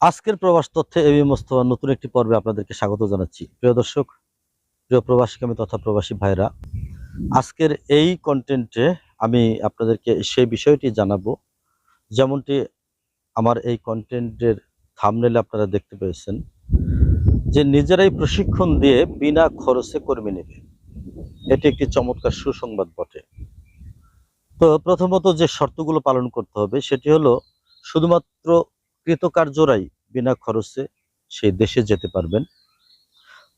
আজকের প্রবাস তথ্যে এবি মোস্তফা নতুন একটি পর্বে আপনাদেরকে স্বাগত জানাচ্ছি। প্রিয় দর্শক, প্রিয় প্রবাসীকামী তথা প্রবাসী ভাইরা, আজকের এই কন্টেন্টে আমি আপনাদেরকে সেই বিষয়টি জানাব, যেমনটি আমার এই কন্টেন্টের থামনেলে আপনারা দেখতে পেয়েছেন, যে নিজেরাই প্রশিক্ষণ দিয়ে বিনা খরচে কর্মী নেবে। এটি একটি চমৎকার সুসংবাদ বটে। তো প্রথমত যে শর্তগুলো পালন করতে হবে, সেটি হলো শুধুমাত্র কৃতকার্যরাই বিনা খরচে সেই দেশে যেতে পারবেন।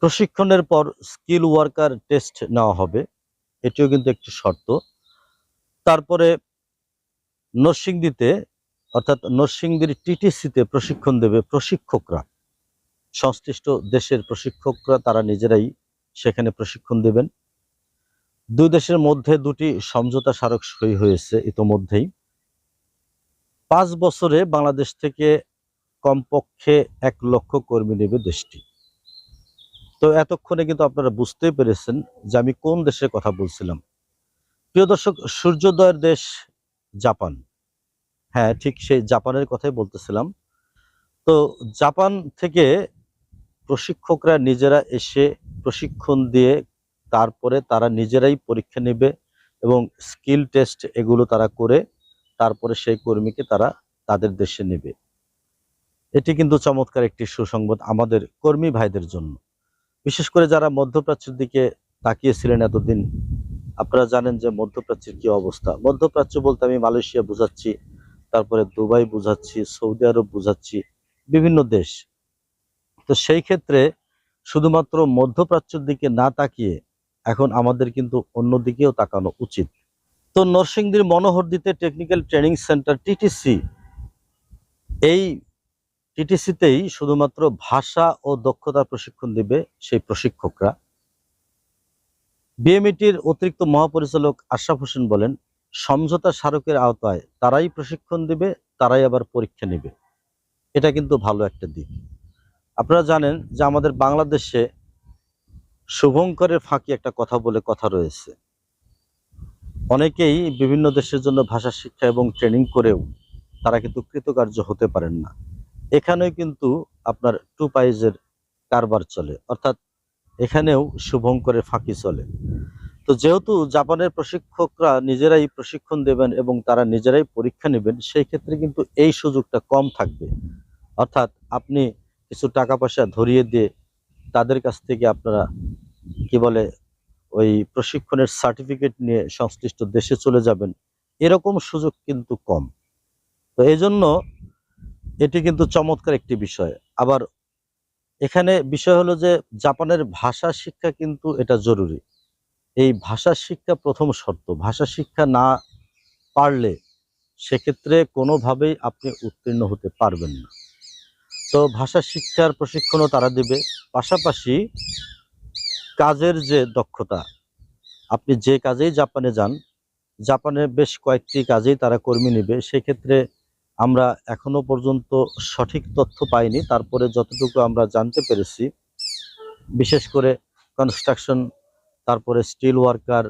প্রশিক্ষণের পর স্কিল ওয়ার্কার টেস্ট নেওয়া হবে, এটিও কিন্তু একটি শর্ত। তারপরে নরসিংদীতে, অর্থাৎ নরসিংদীর টিটিসিতে প্রশিক্ষণ দেবে প্রশিক্ষকরা। সংশ্লিষ্ট দেশের প্রশিক্ষকরা, তারা নিজেরাই সেখানে প্রশিক্ষণ দেবেন। দুই দেশের মধ্যে দুটি সমঝোতা স্মারক সই হয়েছে ইতোমধ্যেই। পাঁচ বছরে বাংলাদেশ থেকে কমপক্ষে এক লক্ষ কর্মী নেবে দেশটি। তো এতক্ষণে কিন্তু আপনারা বুঝতেই পেরেছেন যে আমি কোন দেশের কথা বলছিলাম। প্রিয় দর্শক, সূর্যোদয়ের দেশ জাপান। হ্যাঁ ঠিক সেই জাপানের কথাই বলতেছিলাম। তো জাপান থেকে প্রশিক্ষকরা নিজেরা এসে প্রশিক্ষণ দিয়ে তারপরে তারা নিজেরাই পরীক্ষা নেবে এবং স্কিল টেস্ট এগুলো তারা করে তারপরে সেই কর্মীকে তারা তাদের দেশে নেবে। এটি কিন্তু চমৎকার একটি সুসংবাদ আমাদের কর্মী ভাইদের জন্য। বিশেষ করে যারা মধ্যপ্রাচ্যের দিকে তাকিয়েছিলেন এতদিন, আপনারা জানেন যে মধ্যপ্রাচ্যের কি অবস্থা। মধ্যপ্রাচ্য বলতে আমি মালয়েশিয়া বুঝাচ্ছি, তারপরে দুবাই বুঝাচ্ছি, সৌদি আরব বুঝাচ্ছি, বিভিন্ন দেশ। তো সেই ক্ষেত্রে শুধুমাত্র মধ্যপ্রাচ্যের দিকে না তাকিয়ে এখন আমাদের কিন্তু অন্য দিকেও তাকানো উচিত। তো নরসিংদীর মনোহরদিতে টেকনিক্যাল ট্রেনিং সেন্টার টিটিসি এই টিটিসিতেই শুধুমাত্র ভাষা ও দক্ষতা প্রশিক্ষণ দিবে সেই প্রশিক্ষকরা। বিএমইটির অতিরিক্ত মহাপরিচালক আশরাফ হোসেন বলেন, সমঝোতা স্মারকের আওতায় তারাই প্রশিক্ষণ দিবে, তারাই আবার পরীক্ষা নেবে। এটা কিন্তু ভালো একটা দিক। আপনারা জানেন যে আমাদের বাংলাদেশে শুভঙ্করের ফাঁকি একটা কথা বলে কথা রয়েছে। অনেকেই বিভিন্ন দেশের জন্য ভাষা শিক্ষা এবং ট্রেনিং করেও তারা কিন্তু কৃতকার্য হতে পারেন না। এখানেও কিন্তু আপনার টু পাইজের কারবার চলে, অর্থাৎ এখানেও শুভঙ্করের ফাঁকি চলে। তো যেহেতু জাপানের প্রশিক্ষকরা নিজেরাই প্রশিক্ষণ দেবেন এবং তারা নিজেরাই পরীক্ষা নেবেন, সেই ক্ষেত্রে কিন্তু এই সুযোগটা কম থাকবে। অর্থাৎ আপনি কিছু টাকা পয়সা ধরিয়ে দিয়ে তাদের কাছ থেকে আপনারা, কি বলে ওই প্রশিক্ষণের সার্টিফিকেট নিয়ে সংশ্লিষ্ট দেশে চলে যাবেন, এরকম সুযোগ কিন্তু কম। তো এই জন্য এটি কিন্তু চমৎকার একটি বিষয়। আবার এখানে বিষয় হলো যে জাপানের ভাষা শিক্ষা কিন্তু এটা জরুরি। এই ভাষা শিক্ষা প্রথম শর্ত। ভাষা শিক্ষা না পারলে সেক্ষেত্রে কোনোভাবেই আপনি উত্তীর্ণ হতে পারবেন না। তো ভাষা শিক্ষার প্রশিক্ষণও তারা দেবে। পাশাপাশি কাজের যে দক্ষতা, আপনি যে কাজেই জাপানে যান, জাপানে বেশ কয়েকটি কাজেই তারা কর্মী নেবে, সেক্ষেত্রে আমরা এখনও পর্যন্ত সঠিক তথ্য পাইনি। তারপরে যতটুকু আমরা জানতে পেরেছি, বিশেষ করে কনস্ট্রাকশন তারপরে স্টিল ওয়ার্কার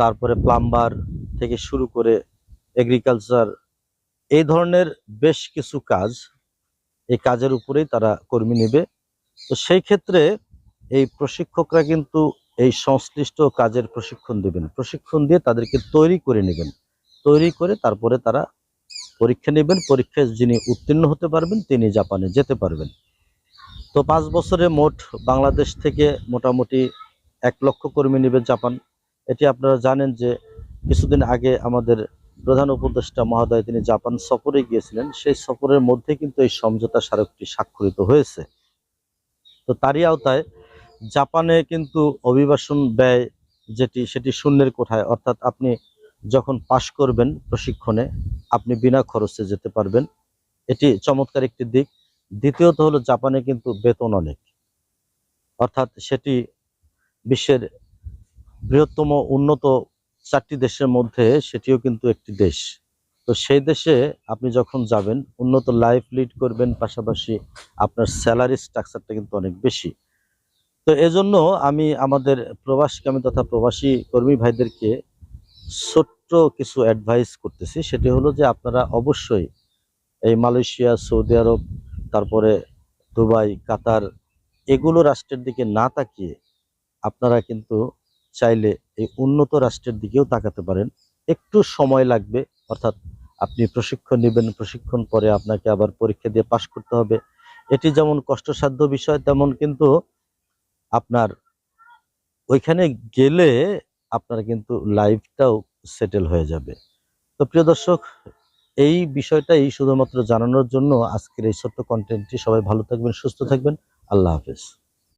তারপরে প্লাম্বার থেকে শুরু করে এগ্রিকালচার এই ধরনের বেশ কিছু কাজ এই কাজের উপরেই তারা কর্মী নেবে। তো সেই ক্ষেত্রে এই প্রশিক্ষকরা কিন্তু এই সংশ্লিষ্ট কাজের প্রশিক্ষণ দেবেন। প্রশিক্ষণ দিয়ে তাদেরকে তৈরি করে নেবেন। তৈরি করে তারপরে তারা পরীক্ষা নেবেন। পরীক্ষায় যিনি উত্তীর্ণ হতে পারবেন, তিনি জাপানে যেতে পারবেন। তো পাঁচ বছরে মোট বাংলাদেশ থেকে মোটামুটি এক লক্ষ কর্মী নেবে জাপান। এটি আপনারা জানেন যে কিছুদিন আগে আমাদের প্রধান উপদেষ্টা মহোদয় তিনি জাপান সফরে গিয়েছিলেন। সেই সফরের মধ্যে কিন্তু এই সমঝোতা স্মারকটি স্বাক্ষরিত হয়েছে। তো তারই আওতায় জাপানে কিন্তু অভিবাসন ব্যয় যেটি, সেটি শূন্যের কোঠায়। অর্থাৎ আপনি যখন পাশ করবেন প্রশিক্ষণে, আপনি বিনা খরচে যেতে পারবেন। এটি চমৎকার একটি দিক। দ্বিতীয়ত হলো জাপানে কিন্তু বেতন অনেক। অর্থাৎ সেটি বিশ্বের বৃহত্তম উন্নত চারটি দেশের মধ্যে সেটিও কিন্তু একটি দেশ। তো সেই দেশে আপনি যখন যাবেন, উন্নত লাইফ লিড করবেন, পাশাপাশি আপনার স্যালারি স্ট্রাকচারটা কিন্তু অনেক বেশি। তো এজন্য আমি আমাদের প্রবাসকামী তথা প্রবাসী কর্মী ভাইদেরকে ছোট্ট কিছু অ্যাডভাইস করতেছি। সেটি হলো যে আপনারা অবশ্যই এই মালয়েশিয়া, সৌদি আরব, তারপরে দুবাই, কাতার এগুলো রাষ্ট্রের দিকে না তাকিয়ে আপনারা কিন্তু চাইলে এই উন্নত রাষ্ট্রের দিকেও তাকাতে পারেন। একটু সময় লাগবে, অর্থাৎ আপনি প্রশিক্ষণ নেবেন, প্রশিক্ষণ পরে আপনাকে আবার পরীক্ষা দিয়ে পাশ করতে হবে। এটি যেমন কষ্টসাধ্য বিষয়, তেমন কিন্তু আপনার ওইখানে গেলে আপনার কিন্তু লাইফটাও সেটেল হয়ে যাবে। তো প্রিয় দর্শক, এই বিষয়টাই শুধুমাত্র জানানোর জন্য আজকের এই ছোট্ট কন্টেন্টটি সবাই ভালো থাকবেন, সুস্থ থাকবেন। আল্লাহ হাফেজ।